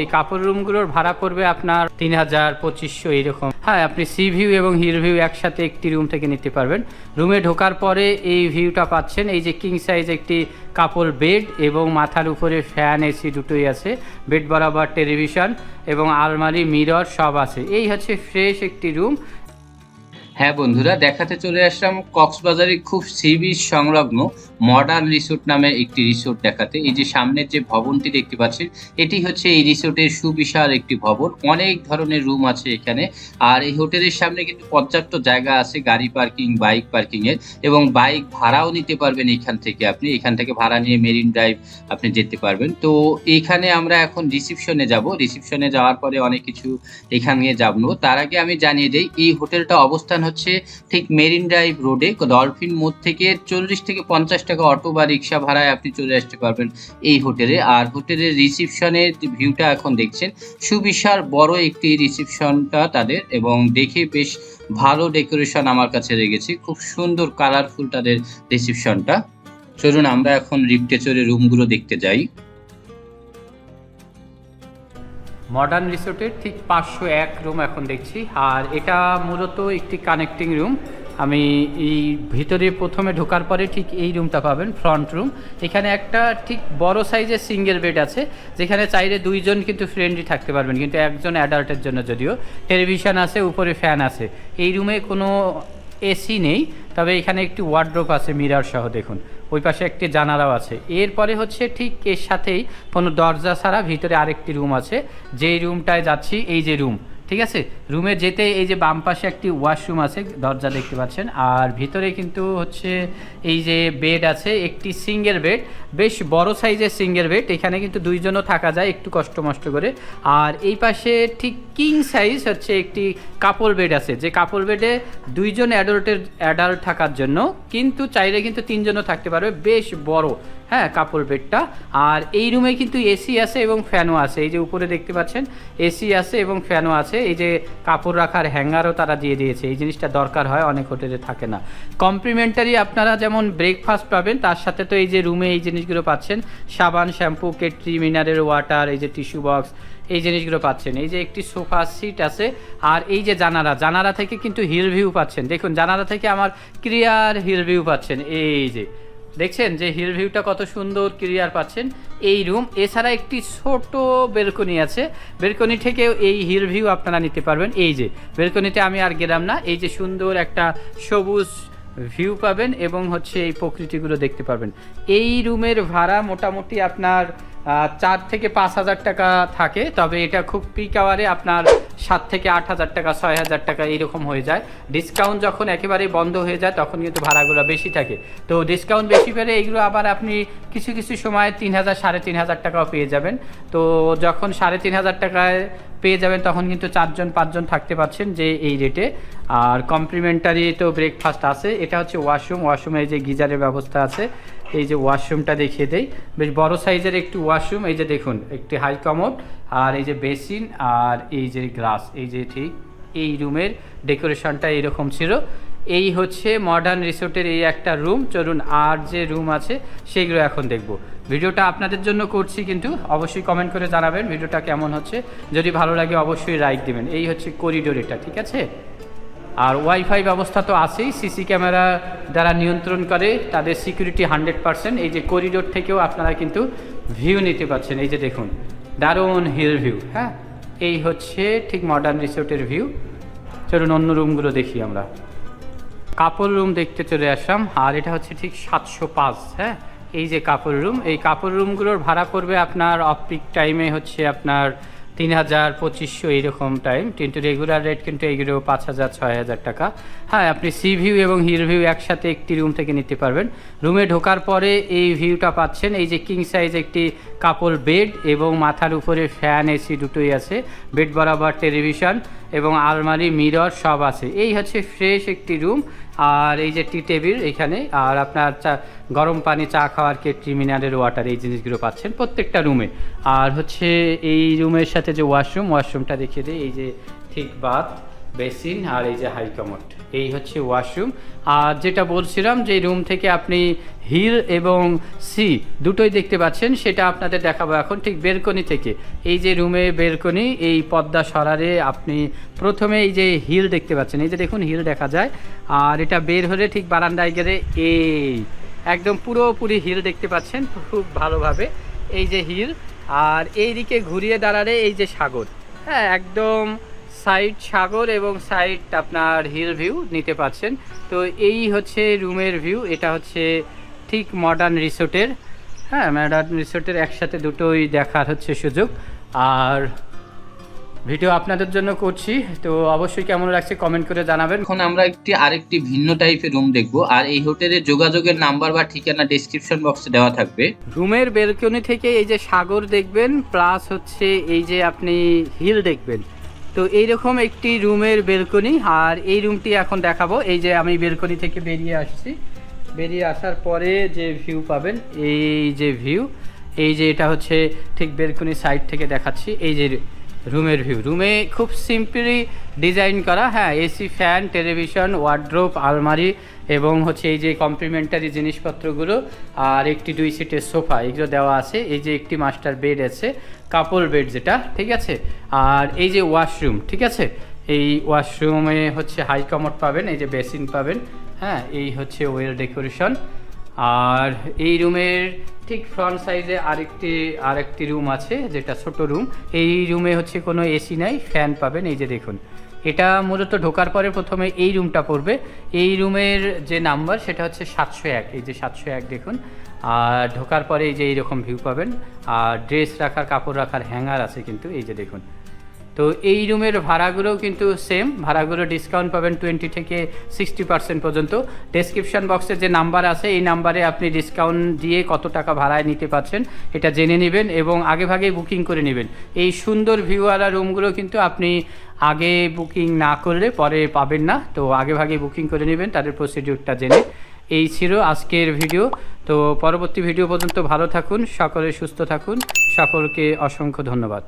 এই কাপড় রুমগুলোর ভাড়া পড়বে আপনার তিন হাজার পঁচিশশো এইরকম। হ্যাঁ আপনি সি ভিউ এবং হিল ভিউ একসাথে একটি রুম থেকে নিতে পারবেন। রুমে ঢোকার পরে এই ভিউটা পাচ্ছেন, এই যে কিং সাইজ একটি কাপড় বেড এবং মাথার উপরে ফ্যান এসি দুটোই আছে বেড বরাবর টেলিভিশন এবং আলমারি মিরর সব আছে। এই হচ্ছে ফ্রেশ একটি রুম। হ্যাঁ বন্ধুরা, দেখাতে চলে আসলাম কক্সবাজারে খুব সি সংলগ্ন মডার্ন রিসোর্ট নামে একটি রিসোর্ট দেখাতে। এই যে সামনের যে ভবনটি দেখতে পাচ্ছেন, এটি হচ্ছে এই রিসোর্টের সুবিশাল একটি ভবন। অনেক ধরনের রুম আছে এখানে। আর এই হোটেলের সামনে কিন্তু পর্যাপ্ত জায়গা আছে, গাড়ি পার্কিং, বাইক পার্কিং এর, এবং বাইক ভাড়াও নিতে পারবেন এখান থেকে আপনি। এখান থেকে ভাড়া নিয়ে মেরিন ড্রাইভ আপনি যেতে পারবেন। তো এখানে আমরা এখন রিসিপশনে যাব। রিসিপশনে যাওয়ার পরে অনেক কিছু এখানে জানব তার আগে আমি জানিয়ে দিই, এই হোটেলটা অবস্থান হচ্ছে ঠিক মেরিন ড্রাইভ রোডে, ডলফিন মোড় থেকে চল্লিশ থেকে পঞ্চাশ টাকা অটো বা রিক্সা ভাড়ায় আপনি চলে আসতে পারবেন এই হোটেলে। আর হোটেলের রিসিপশনের ভিউটা এখন দেখছেন, সুবিশাল বড় একটি রিসিপশনটা তাদের এবং দেখে বেশ ভালো ডেকোরেশন আমার কাছে লেগেছে। খুব সুন্দর, কালারফুল তাদের রিসিপশনটা। চলুন আমরা এখন চড়ে রুমগুলো দেখতে যাই। মডার্ন রিসোর্টের ঠিক পাঁচশো এক রুম এখন দেখছি। আর এটা মূলত একটি কানেক্টিং রুম আমি এই ভিতরে প্রথমে ঢোকার পরে ঠিক এই রুমটা পাবেন ফ্রন্ট রুম এখানে একটা ঠিক বড় সাইজের সিঙ্গেল বেড আছে, যেখানে চাইলে দুইজন কিন্তু ফ্রেন্ডলি থাকতে পারবেন, কিন্তু একজন অ্যাডাল্টের জন্য যদিও। টেলিভিশন আছে, উপরে ফ্যান আছে। এই রুমে কোনো এসি নেই, তবে এখানে একটি ওয়ার্ড্রোপ আছে মিরার সহ, দেখুন। ওই পাশে একটি জানালাও আছে। এরপরে হচ্ছে ঠিক এর সাথেই কোনো দরজা ছাড়া ভিতরে আরেকটি রুম আছে। যেই রুমটায় যাচ্ছি, এই যে রুম ঠিক আছে? রুমে যেতে এই যে বাম পাশে একটি ওয়াশরুম আছে, দরজা দেখতে পাচ্ছেন। আর ভিতরে কিন্তু হচ্ছে এই যে বেড আছে, একটি সিঙ্গেল বেড, বেশ বড় সাইজের সিঙ্গেল বেড। এখানে কিন্তু দুইজনও থাকা যায় একটু কষ্ট মষ্ট করে। আর এই পাশে ঠিক কিং সাইজ হচ্ছে একটি কাপড় বেড আছে। যে কাপড় বেডে দুইজন অ্যাডাল্টের অ্যাডাল্ট থাকার জন্য, কিন্তু চাইলে কিন্তু তিনজনও থাকতে পারবে। বেশ বড়। হ্যাঁ কাপড় বেডটা। আর এই রুমে কিন্তু এসি আছে এবং ফ্যানও আছে। এই যে উপরে দেখতে পাচ্ছেন এসি আছে এবং ফ্যানও আছে। এই যে কাপড় রাখার হ্যাঙ্গারও তারা দিয়ে দিয়েছে। এই জিনিসটা দরকার হয়, অনেক হোটেলে থাকে না। কমপ্লিমেন্টারি আপনারা যেমন ব্রেকফাস্ট পাবেন, তার সাথে তো এই যে রুমে এই জিনিসগুলো পাচ্ছেন। সাবান শ্যাম্পু কেটরি মিনারেল ওয়াটার এই যে টিস্যু বক্স এই জিনিসগুলো পাচ্ছেন। এই যে একটি সোফা সিট আছে। আর এই যে জানালা জানালা থেকে কিন্তু হিল ভিউ পাচ্ছেন। দেখুন, জানালা থেকে আমার ক্লিয়ার হিল ভিউ পাচ্ছেন। এই যে দেখছেন যে হিল ভিউটা কত সুন্দর ক্লিয়ার পাচ্ছেন। এই রুম এছাড়া একটি ছোট বেলকনি আছে। বেলকনি থেকেও এই হিল ভিউ আপনারা নিতে পারবেন। এই যে বেলকনিতে আমি আর গেলাম না। এই যে সুন্দর একটা সবুজ ভিউ পাবেন এবং হচ্ছে এই প্রকৃতিগুলো দেখতে পারবেন। এই রুমের ভাড়া মোটামুটি আপনার চার থেকে পাঁচ হাজার টাকা থাকে। তবে এটা খুব পিক আওয়ারে আপনার সাত থেকে আট হাজার টাকা, ছয় হাজার টাকা এইরকম হয়ে যায়। ডিসকাউন্ট যখন একেবারেই বন্ধ হয়ে যায়, তখন কিন্তু ভাড়াগুলো বেশি থাকে। তো ডিসকাউন্ট বেশি পেলে এইগুলো আবার আপনি কিছু কিছু সময় তিন হাজার, সাড়ে তিন হাজার টাকাও পেয়ে যাবেন। তো যখন সাড়ে তিন হাজার টাকায় পেয়ে যাবেন, তখন কিন্তু চারজন, পাঁচজন থাকতে পারছেন যে এই রেটে আর কমপ্লিমেন্টারি তো ব্রেকফাস্ট আছে, এটা হচ্ছে ওয়াশরুম ওয়াশরুমে এই যে গিজারের ব্যবস্থা আছে, এই যে ওয়াশরুমটা দেখিয়ে দেই। বেশ বড় সাইজের একটি ওয়াশরুম এই যে দেখুন, একটি হাই কমোড আর এই যে বেসিন আর এই যে গ্লাস এই যে ঠিক এই রুমের ডেকোরেশনটা এরকম ছিল। এই হচ্ছে মডার্ন রিসোর্টের এই একটা রুম চলুন আর যে রুম আছে, সেইগুলো এখন দেখব। ভিডিওটা আপনাদের জন্য করছি কিন্তু অবশ্যই কমেন্ট করে জানাবেন ভিডিওটা কেমন হচ্ছে। যদি ভালো লাগে অবশ্যই লাইক দিবেন। এই হচ্ছে করিডোর এটা, ঠিক আছে? আর ওয়াইফাই ব্যবস্থা তো আছেই। সিসি ক্যামেরা দ্বারা নিয়ন্ত্রণ করে, তাদের সিকিউরিটি হান্ড্রেড পার্সেন্ট এই যে করিডোর থেকেও আপনারা কিন্তু ভিউ নিতে পারছেন এই যে দেখুন, দারুণ হিল ভিউ হ্যাঁ? এই হচ্ছে ঠিক মডার্ন রিসোর্টের ভিউ চলুন অন্য রুমগুলো দেখি আমরা। কাপড় রুম দেখতে চলে আসলাম, আর এটা হচ্ছে ঠিক সাতশো পাঁচ হ্যাঁ? এই যে কাপড় রুম, এই কাপড় রুমগুলোর ভাড়া পড়বে আপনার অফ পিক টাইমে হচ্ছে আপনার তিন হাজার পঁচিশশো এইরকম টাইম কিন্তু রেগুলার রেট কিন্তু এইগুলো পাঁচ হাজার, ছয় হাজার টাকা। হ্যাঁ আপনি সি ভিউ এবং হিল ভিউ একসাথে একটি রুম থেকে নিতে পারবেন। রুমে ঢোকার পরে এই ভিউটা পাচ্ছেন, এই যে কিং সাইজ একটি কাপড় বেড এবং মাথার উপরে ফ্যান এসি দুটোই আছে বেড বরাবর টেলিভিশন এবং আলমারি, মিরর সব আছে। এই হচ্ছে ফ্রেশ একটি রুম। আর এই যে টি টেবিল এখানে, আর আপনার চা, গরম পানি চা খাওয়ার কেটলি মিনারেল ওয়াটার এই জিনিসগুলো পাচ্ছেন প্রত্যেকটা রুমে। আর হচ্ছে এই রুমের সাথে যে ওয়াশরুম, ওয়াশরুমটা দেখিয়ে দিই, এই যে ঠিক বাথ। বেসিন আর এই যে হাই কমোড এই হচ্ছে ওয়াশরুম। আর যেটা বলছিলাম যে রুম থেকে আপনি হিল এবং সি দুটোই দেখতে পাচ্ছেন, সেটা আপনাদের দেখাবো এখন ঠিক বেলকনি থেকে। এই যে রুমে বেলকনি, এই পদ্মা সরারে আপনি প্রথমে এই যে হিল দেখতে পাচ্ছেন। এই যে দেখুন, হিল দেখা যায়। আর এটা বের হলে ঠিক বারান্দায় গেলে এই একদম পুরোপুরি হিল দেখতে পাচ্ছেন খুব ভালোভাবে। এই যে হিল, আর এই দিকে ঘুরিয়ে দাঁড়ালে এই যে সাগর। হ্যাঁ একদম সাইড সাগর এবং সাইড আপনার হিল ভিউ নিতে পাচ্ছেন তো এই হচ্ছে রুমের ভিউ এটা হচ্ছে ঠিক মডার্ন রিসোর্টের। হ্যাঁ মডার্ন রিসোর্টের একসাথে দুটোই দেখার হচ্ছে সুযোগ। আর ভিডিও আপনাদের জন্য করছি তো অবশ্যই কেমন লাগছে কমেন্ট করে জানাবেন। এখন আমরা একটি আরেকটি ভিন্ন টাইপের রুম দেখব আর এই হোটেলের যোগাযোগের নাম্বার বা ঠিকানা ডেসক্রিপশন বক্সে দেওয়া থাকবে। রুমের বেলকনি থেকে এই যে সাগর দেখবেন প্লাস হচ্ছে এই যে আপনি হিল দেখবেন। তো এইরকম একটি রুমের বেলকনি, আর এই রুমটি এখন দেখাবো। এই যে আমি বেলকনি থেকে বেরিয়ে আসছি। বেরিয়ে আসার পরে যে ভিউ পাবেন, এই যে ভিউ। এই যে এটা হচ্ছে ঠিক বেলকনি সাইড থেকে দেখাচ্ছি। এই যে রুমের ভিউ রুমে খুব সিম্পলি ডিজাইন করা হ্যাঁ এসি ফ্যান টেলিভিশন ওয়ার্ড্রোপ আলমারি এবং হচ্ছে এই যে কমপ্লিমেন্টারি জিনিসপত্রগুলো আর একটি দুই সিটের সোফা এগুলো দেওয়া আছে। এই যে একটি মাস্টার বেড আছে কাপল বেড যেটা, ঠিক আছে? আর এই যে ওয়াশরুম ঠিক আছে? এই ওয়াশরুমে হচ্ছে হাই কমোড পাবেন, এই যে বেসিন পাবেন হ্যাঁ এই হচ্ছে ওয়েল ডেকোরেশন আর এই রুমের ঠিক ফ্রন্ট সাইডে আরেকটি আরেকটি রুম আছে, যেটা ছোট রুম এই রুমে হচ্ছে কোনো এসি নাই ফ্যান পাবেন, এই যে দেখুন। এটা মূলত ঢোকার পরে প্রথমে এই রুমটা পড়বে। এই রুমের যে নাম্বার সেটা হচ্ছে সাতশো এক, এই যে সাতশো এক দেখুন। আর ঢোকার পরে এই যে এইরকম ভিউ পাবেন। আর ড্রেস রাখার, কাপড় রাখার হ্যাঙ্গার আছে কিন্তু, এই যে দেখুন। তো এই রুমের ভাড়াগুলোও কিন্তু সেম ভাড়াগুলো ডিসকাউন্ট পাবেন টোয়েন্টি থেকে সিক্সটি পার্সেন্ট পর্যন্ত। ডেসক্রিপশন বক্সে যে নাম্বার আছে, এই নাম্বারে আপনি ডিসকাউন্ট দিয়ে কত টাকা ভাড়ায় নিতে পারছেন, এটা জেনে নেবেন এবং আগে ভাগে বুকিং করে নেবেন। এই সুন্দর ভিউওয়ালা রুমগুলো কিন্তু আপনি আগে বুকিং না করলে পরে পাবেন না, তো আগে ভাগে বুকিং করে নেবেন, তাদের প্রসিডিউরটা জেনে। এই ছিল আজকের ভিডিও তো পরবর্তী ভিডিও পর্যন্ত ভালো থাকুন, সকলে সুস্থ থাকুন, সকলকে অসংখ্য ধন্যবাদ।